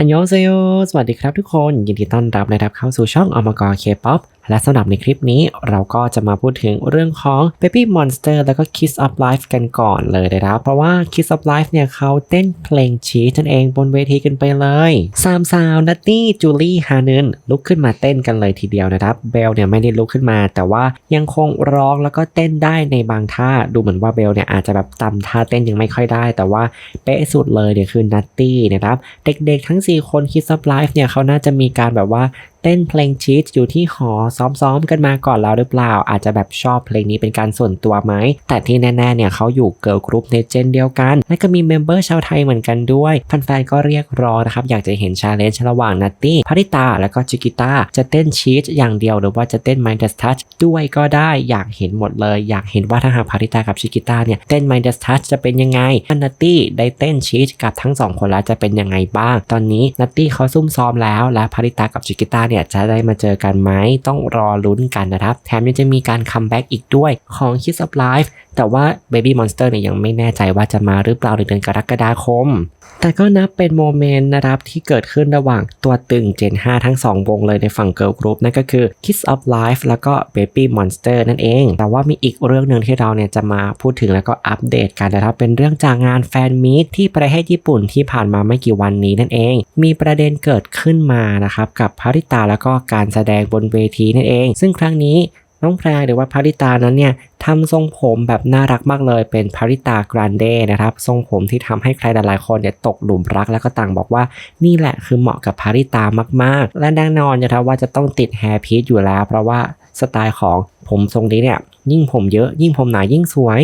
อันยองเซโยสวัสดีครับทุกคน ยินดีต้อนรับนะครับเข้าสู่ช่องอมกรเคป๊อป และสำหรับในคลิปนี้เราก็จะมาพูดถึงเรื่องของ Baby Monster แล้วก็ Kiss of Life กันก่อนเลยนะครับ เพราะว่า Kiss of Life เนี่ยเขาเต้นเพลงชีตนั่นเองบนเวทีกันไปเลยสามสาวนัตตี้จูลี่ฮานึนลุกขึ้นมาเต้นกันเลยทีเดียวนะครับ เบลเนี่ยไม่ได้ลุกขึ้นมา แต่ว่ายังคงร้องแล้วก็เต้นได้ในบางท่าดูเหมือนว่าเบลเนี่ยอาจจะแบบตำท่าเต้นยังไม่ค่อยได้ แต่ว่าเป๊ะสุดเลยเนี่ยคือนัตตี้นะครับเด็กๆทั้ง 4 คน Kiss of Life เนี่ยเขาน่าจะมีการแบบว่า เต้นเพลงชีตอยู่ที่หอซ้อมๆ กันมาก่อนแล้วหรือเปล่า อาจจะแบบชอบเพลงนี้เป็นการส่วนตัวไหม แต่ที่แน่ๆ เนี่ยเขาอยู่เกิร์ลกรุ๊ปในเจนเดียวกัน และก็มีเมมเบอร์ชาวไทยเหมือนกันด้วยแฟนๆก็เรียกร้องนะครับ อยากจะเห็นชาเลนจ์ระหว่างนัตตี้พาริตา และก็จิกิต้าจะเต้นชีตอย่างเดียวหรือว่าจะเต้น m i n d e s Touch ด้วยก็ได้อยากเห็นหมดเลย อยากเห็นว่าถ้าหากพาริตากับชิกิต้าเนี่ยเต้น m i n d e s Touch จะเป็นยังไงนัตตี้ได้เต้นชีตกับทั้งสองคนแล้วจะเป็นยังไงบ้าง ตอนนี้นัตตี้เขาซุ่มซ้อมแล้วและพาริตากับชิกิต้าเนี่ยจะได้มาเจอกันไหมต้องรอลุ้นกันนะครับ แถมยังจะมีการคัมแบ็กอีกด้วยของ Kiss of Life แต่ว่า Baby Monster เนี่ยยังไม่แน่ใจว่าจะมาหรือเปล่าในเดือนกรกฎาคม แต่ก็นับเป็นโมเมนต์นะครับที่เกิดขึ้นระหว่างตัวตึง Gen 5ทั้ง 2 วงเลยในฝั่ง Girl Group นั่นก็คือ Kiss of Life แล้วก็ Baby Monster นั่นเอง แต่ว่ามีอีกเรื่องหนึ่งที่เราเนี่ยจะมาพูดถึงแล้วก็อัปเดตกันนะครับเป็นเรื่องจากงานแฟนมีตที่ประเทศญี่ปุ่นที่ผ่านมาไม่กี่วันนี้นั่นเอง มีประเด็นเกิดขึ้นมานะครับกับพาริตาแล้วก็การแสดงบนเวทีนั่นเอง ซึ่งครั้งนี้ น้องแพรหรือว่าพาริตานั้นเนี่ยทำทรงผมแบบน่ารักมากเลยเป็นพาริตากรานเดนะครับทรงผมที่ทำให้ใครหลายๆคนเนี่ยตกหลุมรักแล้วก็ต่างบอกว่านี่แหละคือเหมาะกับพาริตามากๆ และแน่นอนนะครับว่าจะต้องติดแฮร์พีซอยู่แล้ว เพราะว่าสไตล์ของผมทรงนี้เนี่ยยิ่งผมเยอะยิ่งผมหนายิ่งสวย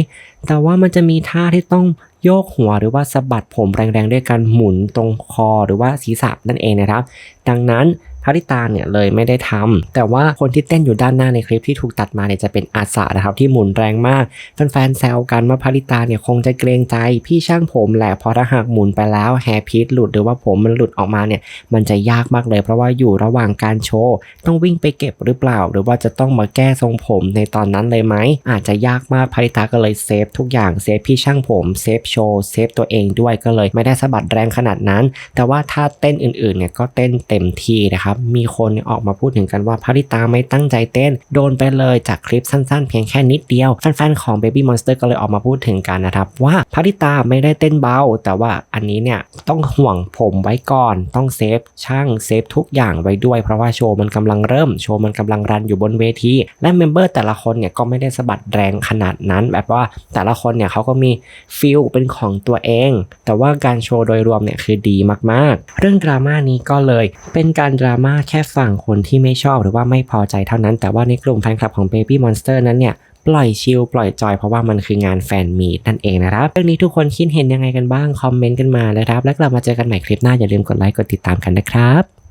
แต่ว่ามันจะมีท่าที่ต้องโยกหัวหรือว่าสะบัดผมแรงๆ ด้วยการหมุนตรงคอหรือว่าศีรษะนั่นเองนะครับ ดังนั้น พาริตาเนี่ยเลยไม่ได้ทำแต่ว่าคนที่เต้นอยู่ด้านหน้าในคลิปที่ถูกตัดมาเนี่ยจะเป็นอาสานะครับที่หมุนแรงมากแฟนๆแซวกันว่าพาริตาเนี่ยคงจะเกรงใจพี่ช่างผมแหละเพราะถ้าหากหมุนไปแล้วแฮร์พีทหลุดหรือว่าผมมันหลุดออกมาเนี่ยมันจะยากมากเลย เพราะว่าอยู่ระหว่างการโชว์ต้องวิ่งไปเก็บหรือเปล่า หรือว่าจะต้องมาแก้ทรงผมในตอนนั้นเลยไหมอาจจะยากมากพาริตาก็เลยเซฟทุกอย่างเซฟพี่ช่างผมเซฟโชว์เซฟตัวเองด้วยก็เลยไม่ได้สะบัดแรงขนาดนั้น แต่ว่าถ้าเต้นอื่นๆเนี่ยก็เต้นเต็มที่นะครับมีคนออกมาพูดถึงกันว่าพาริตาไม่ตั้งใจเต้น โดนไปเลยจากคลิปสั้นๆ เพียงแค่นิดเดียว แฟนๆของ Baby Monster ก็เลยออกมาพูดถึงกันนะครับ ว่าพาริตาไม่ได้เต้นเบา แต่ว่าอันนี้เนี่ยต้องห่วงผมไว้ก่อน ต้องเซฟช่างเซฟทุกอย่างไว้ด้วย เพราะว่าโชว์มันกำลังเริ่ม โชว์มันกำลังรันอยู่บนเวที และเมมเบอร์แต่ละคนเนี่ยก็ไม่ได้สะบัดแรงขนาดนั้น แบบว่าแต่ละคนเนี่ยเขาก็มีฟิลเป็นของตัวเอง แต่ว่าการโชว์โดยรวมเนี่ยคือดีมากๆ เรื่องดราม่านี้ก็เลยเป็นการดราม่าแค่ฝั่งคนที่ไม่ชอบหรือว่าไม่พอใจเท่านั้น แต่ว่าในกลุ่มแฟนคลับของ Baby Monster นั้นเนี่ยปล่อยชิลปล่อยจอยเพราะว่ามันคืองานแฟนมีดนั่นเองนะครับ เรื่องนี้ทุกคนคิดเห็นยังไงกันบ้าง คอมเมนต์กันมาเลยครับ แล้วกลับมาเจอกันใหม่คลิปหน้าอย่าลืมกดไลค์กดติดตามกันนะครับ